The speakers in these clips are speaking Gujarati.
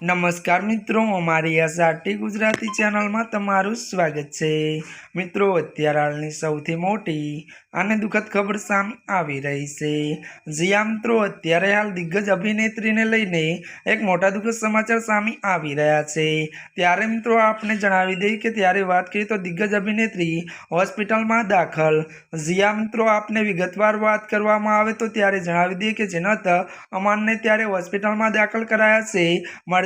નમસ્કાર મિત્રો, અમારી એસઆરટી ગુજરાતી ચેનલમાં તમારું સ્વાગત છે. મિત્રો, અત્યારે હાલની સૌથી મોટી અને દુઃખદ ખબર સામે આવી રહી છે. જીયા મિત્રો, અત્યારે હાલ દિગ્ગજ અભિનેત્રીને લઈને એક મોટા દુઃખદ સમાચાર સામે આવી રહ્યા છે. ત્યારે મિત્રો, આપને જણાવી દઈએ કે ત્યારે વાત કરીએ તો દિગ્ગજ અભિનેત્રી હોસ્પિટલમાં દાખલ. જીયા મિત્રો, આપને વિગતવાર વાત કરવામાં આવે તો ત્યારે જણાવી દઈએ કે જેનત અમાનને ત્યારે હોસ્પિટલમાં દાખલ કરાયા છે.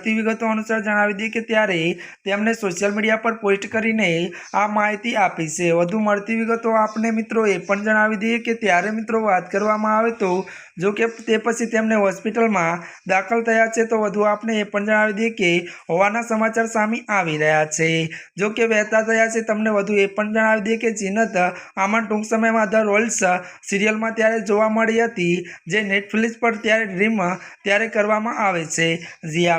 મળતી વિગતો અનુસાર જણાવી દઈએ કે ત્યારે તેમણે સોશિયલ મીડિયા પર પોસ્ટ કરીને આ માહિતી આપી છે. વધુ મળતી વિગતો આપને મિત્રો એ પણ જણાવી દઈએ કે ત્યારે મિત્રો વાત કરવામાં આવે તો જો કે તે પછી તેમને હોસ્પિટલમાં દાખલ થયા છે તો વધુ આપને એ પણ જણાવી દઈએ કે હોવાના સમાચાર સામે આવી રહ્યા છે. જો કે વહેતા થયા છે તમને વધુ એ પણ જણાવી દઈએ કે જીનત આમાં ટૂંક સમયમાં ધ રોલ્સ સિરિયલમાં ત્યારે જોવા મળી હતી, જે નેટફ્લિક્સ પર ત્યારે ડ્રીમ ત્યારે કરવામાં આવે છે. જીયા